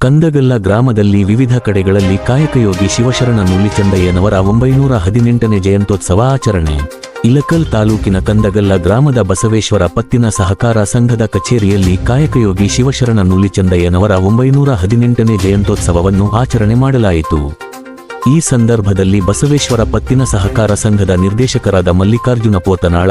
ಕಂದಗಲ್ಲ ಗ್ರಾಮದಲ್ಲಿ ವಿವಿಧ ಕಡೆಗಳಲ್ಲಿ ಕಾಯಕಯೋಗಿ ಶಿವಶರಣ ನುಲಿಚಂದಯ್ಯನವರ ಒಂಬೈನೂರ ಹದಿನೆಂಟನೇ ಜಯಂತ್ಯೋತ್ಸವ ಆಚರಣೆ. ಇಲಕಲ್ ತಾಲೂಕಿನ ಕಂದಗಲ್ಲ ಗ್ರಾಮದ ಬಸವೇಶ್ವರ ಪತ್ತಿನ ಸಹಕಾರ ಸಂಘದ ಕಚೇರಿಯಲ್ಲಿ ಕಾಯಕಯೋಗಿ ಶಿವಶರಣ ನುಲಿಚಂದಯ್ಯನವರ ಒಂಬೈನೂರ ಹದಿನೆಂಟನೇ ಜಯಂತ್ಯೋತ್ಸವವನ್ನು ಆಚರಣೆ ಮಾಡಲಾಯಿತು. ಈ ಸಂದರ್ಭದಲ್ಲಿ ಬಸವೇಶ್ವರ ಪತ್ತಿನ ಸಹಕಾರ ಸಂಘದ ನಿರ್ದೇಶಕರಾದ ಮಲ್ಲಿಕಾರ್ಜುನ ಪೋತನಾಳ,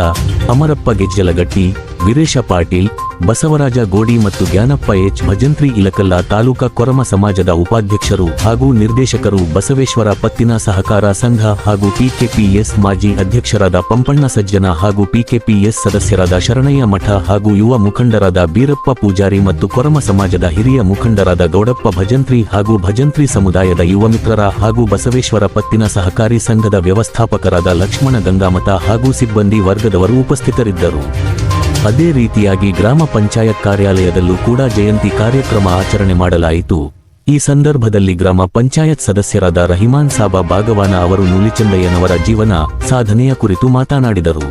ಅಮರಪ್ಪ ಗೆಜ್ಜಲಗಟ್ಟಿ, ವೀರೇಶ ಪಾಟೀಲ್ ಬಸವರಾಜ ಗೋಡಿ ಮತ್ತು ಜ್ಞಾನಪ್ಪ ಎಚ್. ಭಜಂತ್ರಿ ಇಲಕಲ್ಲ ತಾಲೂಕಾ ಕೊರಮ ಸಮಾಜದ ಉಪಾಧ್ಯಕ್ಷರು ಹಾಗೂ ನಿರ್ದೇಶಕರು ಬಸವೇಶ್ವರ ಪತ್ತಿನ ಸಹಕಾರ ಸಂಘ ಹಾಗೂ ಪಿಕೆಪಿಎಸ್ ಮಾಜಿ ಅಧ್ಯಕ್ಷರಾದ ಪಂಪಣ್ಣ ಸಜ್ಜನ ಹಾಗೂ ಪಿಕೆಪಿಎಸ್ ಸದಸ್ಯರಾದ ಶರಣಯ್ಯ ಮಠ ಹಾಗೂ ಯುವ ಮುಖಂಡರಾದ ಬೀರಪ್ಪ ಪೂಜಾರಿ ಮತ್ತು ಕೊರಮ ಸಮಾಜದ ಹಿರಿಯ ಮುಖಂಡರಾದ ಗೌಡಪ್ಪ ಭಜಂತ್ರಿ ಹಾಗೂ ಭಜಂತ್ರಿ ಸಮುದಾಯದ ಯುವ ಮಿತ್ರರ ಹಾಗೂ ಬಸವೇಶ್ವರ ಪತ್ತಿನ ಸಹಕಾರಿ ಸಂಘದ ವ್ಯವಸ್ಥಾಪಕರಾದ ಲಕ್ಷ್ಮಣ ಗಂಗಾಮತ ಹಾಗೂ ಸಿಬ್ಬಂದಿ ವರ್ಗದವರು ಉಪಸ್ಥಿತರಿದ್ದರು. ಅದೇ ರೀತಿಯಾಗಿ ಗ್ರಾಮ ಪಂಚಾಯತ್ ಕಾರ್ಯಾಲಯದಲ್ಲೂ ಕೂಡ ಜಯಂತಿ ಕಾರ್ಯಕ್ರಮ ಆಚರಣೆ ಮಾಡಲಾಯಿತು. ಈ ಸಂದರ್ಭದಲ್ಲಿ ಗ್ರಾಮ ಪಂಚಾಯತ್ ಸದಸ್ಯರಾದ ರಹಿಮಾನ್ ಸಾಬಾ ಬಾಗವಾನ ಅವರು ನುಲಿಚಂದಯ್ಯನವರ ಜೀವನ, ಸಾಧನೆಯ ಕುರಿತು ಮಾತನಾಡಿದರು.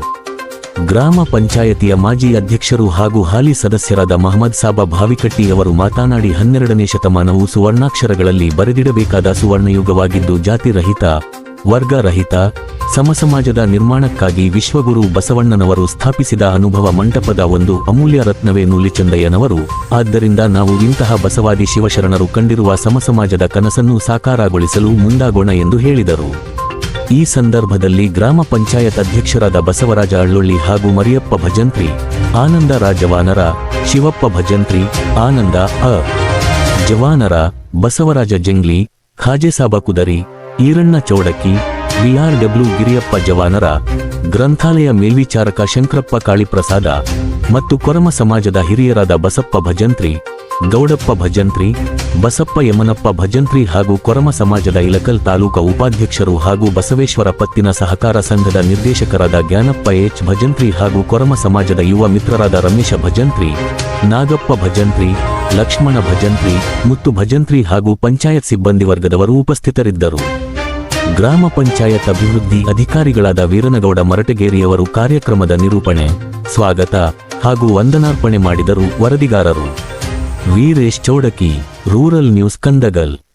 ಗ್ರಾಮ ಪಂಚಾಯತಿಯ ಮಾಜಿ ಅಧ್ಯಕ್ಷರು ಹಾಗೂ ಹಾಲಿ ಸದಸ್ಯರಾದ ಮಹಮ್ಮದ್ ಸಾಬಾ ಭಾವಿಕಟ್ಟಿಯವರು ಮಾತನಾಡಿ ಹನ್ನೆರಡನೇ ಶತಮಾನವು ಸುವರ್ಣಾಕ್ಷರಗಳಲ್ಲಿ ಬರೆದಿಡಬೇಕಾದ ಸುವರ್ಣಯುಗವಾಗಿದ್ದು ಜಾತಿರಹಿತ ವರ್ಗರಹಿತ ಸಮಸಮಾಜದ ನಿರ್ಮಾಣಕ್ಕಾಗಿ ವಿಶ್ವಗುರು ಬಸವಣ್ಣನವರು ಸ್ಥಾಪಿಸಿದ ಅನುಭವ ಮಂಟಪದ ಒಂದು ಅಮೂಲ್ಯ ರತ್ನವೇ ನೂಲಿಚಂದಯ್ಯನವರು ಆದ್ದರಿಂದ ನಾವು ಇಂತಹ ಬಸವಾದಿ ಶಿವಶರಣರು ಕಂಡಿರುವ ಸಮಸಮಾಜದ ಕನಸನ್ನು ಸಾಕಾರಗೊಳಿಸಲು ಮುಂದಾಗೋಣ ಎಂದು ಹೇಳಿದರು. ಈ ಸಂದರ್ಭದಲ್ಲಿ ಗ್ರಾಮ ಪಂಚಾಯತ್ ಅಧ್ಯಕ್ಷರಾದ ಬಸವರಾಜ ಅಳ್ಳೊಳ್ಳಿ ಹಾಗೂ ಮರಿಯಪ್ಪ ಭಜಂತ್ರಿ, ಆನಂದ ರಾಜವಾನರ, ಶಿವಪ್ಪ ಭಜಂತ್ರಿ, ಆನಂದ ಅ, ಜವಾನರ, ಬಸವರಾಜ ಜಂಗ್ಲಿ, ಖಾಜೆಸಾಬ ಕುದರಿ ಈರಣ್ಣ ಚೌಡಕಿ ಬಿಆರ್ಡಬ್ಲ್ಯೂ ಗಿರಿಯಪ್ಪ ಜವಾನರ ಗ್ರಂಥಾಲಯ ಮೇಲ್ವಿಚಾರಕ ಶಂಕರಪ್ಪ ಕಾಳಿಪ್ರಸಾದ ಮತ್ತು ಕೊರಮ ಸಮಾಜದ ಹಿರಿಯರಾದ ಬಸಪ್ಪ ಭಜಂತ್ರಿ, ಗೌಡಪ್ಪ ಭಜಂತ್ರಿ, ಬಸಪ್ಪ ಯಮನಪ್ಪ ಭಜಂತ್ರಿ ಹಾಗೂ ಕೊರಮ ಸಮಾಜದ ಇಲಕಲ್ ತಾಲೂಕ ಉಪಾಧ್ಯಕ್ಷರು ಹಾಗೂ ಬಸವೇಶ್ವರ ಪತ್ತಿನ ಸಹಕಾರ ಸಂಘದ ನಿರ್ದೇಶಕರಾದ ಜ್ಞಾನಪ್ಪ ಎಚ್ ಭಜಂತ್ರಿ ಹಾಗೂ ಕೊರಮ ಸಮಾಜದ ಯುವ ಮಿತ್ರರಾದ ರಮೇಶ ಭಜಂತ್ರಿ, ನಾಗಪ್ಪ ಭಜಂತ್ರಿ, ಲಕ್ಷ್ಮಣ ಭಜಂತ್ರಿ, ಮುತ್ತು ಭಜಂತ್ರಿ ಹಾಗೂ ಪಂಚಾಯತ್ ಸಿಬ್ಬಂದಿ ವರ್ಗದವರು ಉಪಸ್ಥಿತರಿದ್ದರು. ಗ್ರಾಮ ಪಂಚಾಯತ್ ಅಭಿವೃದ್ಧಿ ಅಧಿಕಾರಿಗಳಾದ ವೀರನಗೌಡ ಮರಟಗೇರಿಯವರು ಕಾರ್ಯಕ್ರಮದ ನಿರೂಪಣೆ, ಸ್ವಾಗತ ಹಾಗೂ ವಂದನಾರ್ಪಣೆ ಮಾಡಿದರು ವರದಿಗಾರರು. Veeresh Chowdaki, rural news, Kandagal.